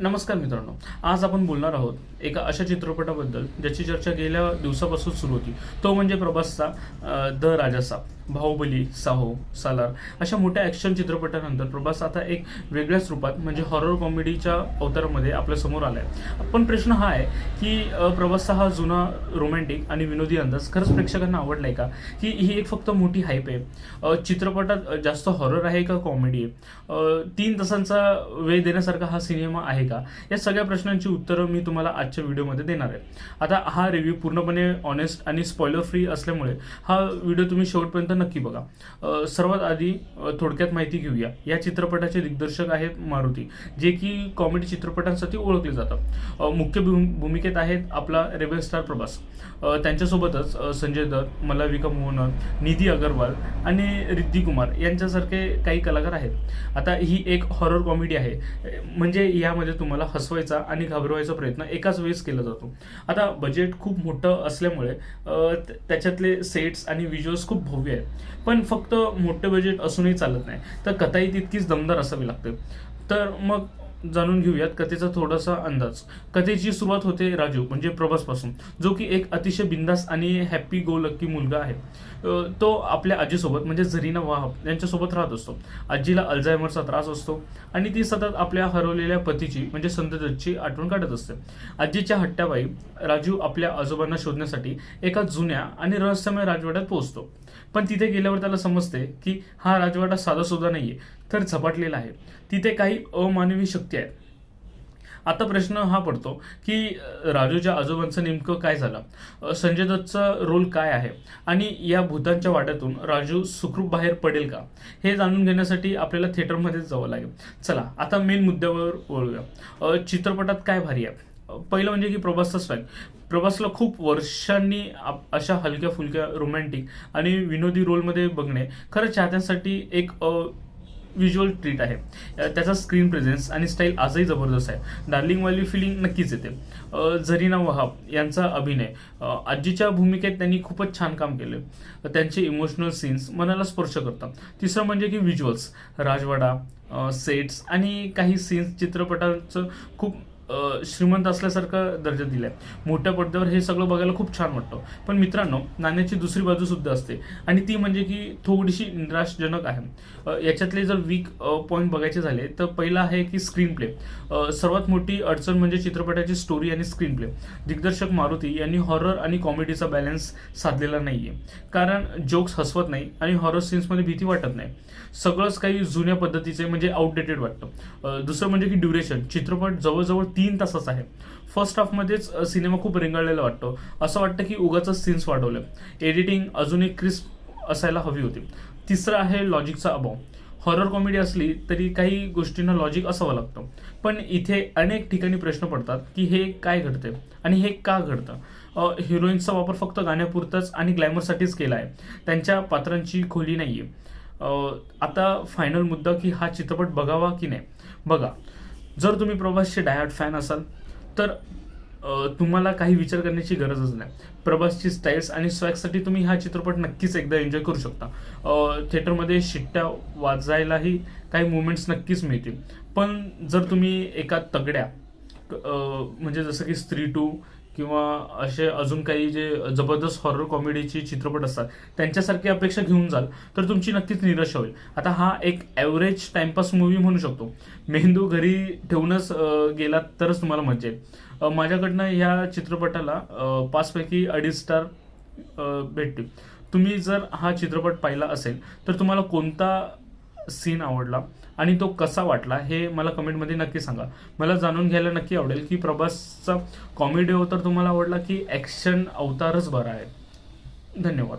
नमस्कार मित्रांनो आज आपण बोलणार आहोत एका अशा चित्रपटाबद्दल ज्याची चर्चा गेल्या दिवसापासून सुरू होती. तो म्हणजे प्रभासचा द राजासा. बाहुबली साहो सालार अशा मोठ्या ॲक्शन चित्रपटानंतर प्रभास आता एक वेगळ्याच रूपात म्हणजे हॉरर कॉमेडीच्या अवतारामध्ये आपल्यासमोर आलाय. पण प्रश्न हा आहे की अं, प्रभासचा हा जुना रोमॅन्टिक आणि विनोदी अंदाज खरंच प्रेक्षकांना आवडलाय का? की ही एक फक्त मोठी हाईप आहे. चित्रपटात जास्त हॉरर आहे का कॉमेडी आहे? तीन तासांचा वेळ देण्यासारखा हा सिनेमा आहे का? या सगळ्या प्रश्नांची उत्तरं मी तुम्हाला आजच्या व्हिडिओमध्ये देणार आहे. आता हा रिव्ह्यू पूर्णपणे ऑनेस्ट आणि स्पॉइलर फ्री असल्यामुळे हा व्हिडिओ तुम्ही शेवटपर्यंत नक्की बघा. सर्वात आधी थोडक्यात माहिती घेऊया. या चित्रपटाचे दिग्दर्शक आहेत मारुती जे की कॉमेडी चित्रपटांसाठी ओळखले जातात. मुख्य भूम- भूमिकेत आहेत आपला रेबल स्टार प्रभास. त्यांच्यासोबतच संजय दत्त मल्लविका मोहनन निधी अगरवाल आणि रिद्धी कुमार यांच्यासारखे काही कलाकार आहेत. आता ही एक हॉरर कॉमेडी आहे. म्हणजे यामध्ये तुम्हाला हसवायचा आणि घाबरवायचा प्रयत्न एकाच वेळेस केला जातो. आता बजेट खूप मोठं असल्यामुळे त्याच्यातले सेट्स आणि व्हिज्युअल्स खूप भव्य आहेत. पण फक्त मोठं बजेट असून असूनही चालत नाही. तर कथाही तितकीच दमदार असावी लागते. तर मग जाणून घेऊयात कथेचा थोडासा अंदाज. कथेची सुरुवात होते राजू म्हणजे प्रभासपासून जो की एक अतिशय बिंदास आणि हॅप्पी गो लक्की मुलगा आहे. तो आपल्या आजीसोबत म्हणजे झरीना वाहब यांच्यासोबत राहत असतो. आजीला अल्झायमरचा त्रास असतो आणि ती सतत आपल्या हरवलेल्या पतीची म्हणजे संतदत्तची आठवण काढत असते. आजीच्या हट्ट्याबाई राजू आपल्या आजोबांना शोधण्यासाठी एका जुन्या आणि रहस्यमय राजवाड्यात पोहोचतो. पण तिथे गेल्यावर त्याला समजते की हा राजवाडा साधा सुद्धा नाहीये. तर झपाटलेला आहे. तिथे काही अमानवी शक्ती आहेत. आता प्रश्न हा पडतो की राजूच्या आजोबांचं नेमकं काय झालं? संजय दत्तचा रोल काय आहे? आणि या भूतांच्या वाट्यातून राजू सुखरूप बाहेर पडेल का? हे जाणून घेण्यासाठी आपल्याला थिएटरमध्येच जावं लागेल. चला आता मेन मुद्द्यावर वळूया. चित्रपटात काय भारी आहे? पहिलं म्हणजे की प्रभासचा स्वॅग प्रभासला खूप वर्षांनी आप- अशा हलक्या फुलक्या रोमॅन्टिक आणि विनोदी रोलमध्ये बघणे खरं चाहत्यांसाठी एक विज्युअल व्हिज्युअल ट्रीट आहे त्याचा स्क्रीन प्रेझेन्स आणि स्टाईल आजही जबरदस्त आहे. डार्लिंगवाली फिलिंग नक्कीच येते. झरीना वहाब यांचा अभिनय. आजीच्या भूमिकेत त्यांनी खूपच छान काम केले. त्यांचे इमोशनल सीन्स मनाला स्पर्श करतात. तिसरं म्हणजे की व्हिज्युअल्स राजवाडा सेट्स आणि काही सीन्स चित्रपटाचं खूप श्रीमंत असल्यासारखा दर्जा दिला आहे मोठ्या पडद्यावर हे सगळं बघायला खूप छान वाटतं. पण मित्रांनो नाण्याची दुसरी बाजू सुद्धा असते. आणि ती म्हणजे की थोडीशी निराशजनक आहे. याच्यातले जर वीक पॉईंट बघायचे झाले तर पहिला आहे की स्क्रीन प्ले सर्वात मोठी अडचण म्हणजे चित्रपटाची स्टोरी आणि स्क्रीन प्ले दिग्दर्शक मारुती यांनी हॉरर आणि कॉमेडीचा बॅलन्स साधलेला नाहीये. कारण जोक्स हसवत नाही आणि हॉरर सीन्समध्ये भीती वाटत नाही. सगळंच काही जुन्या पद्धतीचे म्हणजे आउटडेटेड वाटतं. दुसरं म्हणजे की ड्युरेशन चित्रपट जवळजवळ तीन तासाचा आहे. फर्स्ट हाफमध्येच सिनेमा खूप रेंगाळलेला वाटतो. असं वाटतं की उगाच सीन्स वाढवलं. एडिटिंग अजून एक क्रिस्प असायला हवी होती. तिसरं आहे लॉजिकचा अभाव. हॉरर कॉमेडी असली तरी काही गोष्टींना लॉजिक असावं लागतं. पण इथे अनेक ठिकाणी प्रश्न पडतात की हे काय घडते आणि हे का घडतं? हिरोईन्सचा वापर फक्त गाण्यापुरताच आणि ग्लॅमरसाठीच केला आहे. त्यांच्या पात्रांची खोली नाही आहे आता फायनल मुद्दा की हा चित्रपट बघावा की नाही? बघा. जर तुम्ही प्रभासचे डायहार्ट फॅन असाल तर तुम्हाला काही विचार करण्याची गरजच नाही. प्रभासची स्टाईल्स आणि स्वॅगसाठी तुम्ही हा चित्रपट नक्कीच एकदा एन्जॉय करू शकता. थिएटरमध्ये शिट्ट्या वाजायलाही काही मुवमेंट्स नक्कीच मिळतील. पण जर तुम्ही एका तगड्या म्हणजे जसं की स्त्री टू किंवा असे अजून काही जे जबरदस्त हॉरर कॉमेडीचे चित्रपट असतात त्यांच्यासारखी अपेक्षा घेऊन जाल तर तुमची नक्कीच निराशा होईल. आता हा एक ॲव्हरेज टाइमपास मूवी म्हणू शकतो. मेंदू घरी ठेवूनच गेला तरच तुम्हाला मजा येईल. माझ्याकडनं ह्या चित्रपटाला पाचपैकी अडीच स्टार भेटतील. तुम्ही जर हा चित्रपट पाहिला असेल तर तुम्हाला कोणता सीन आवडला आणि तो कसा वाटला हे मला कमेंटमध्ये नक्की सांगा. मला जाणून घ्यायला नक्की आवडेल की प्रभासचा कॉमेडी अवतार हो तुम्हाला आवडला की ॲक्शन अवतारच बरा आहे. धन्यवाद.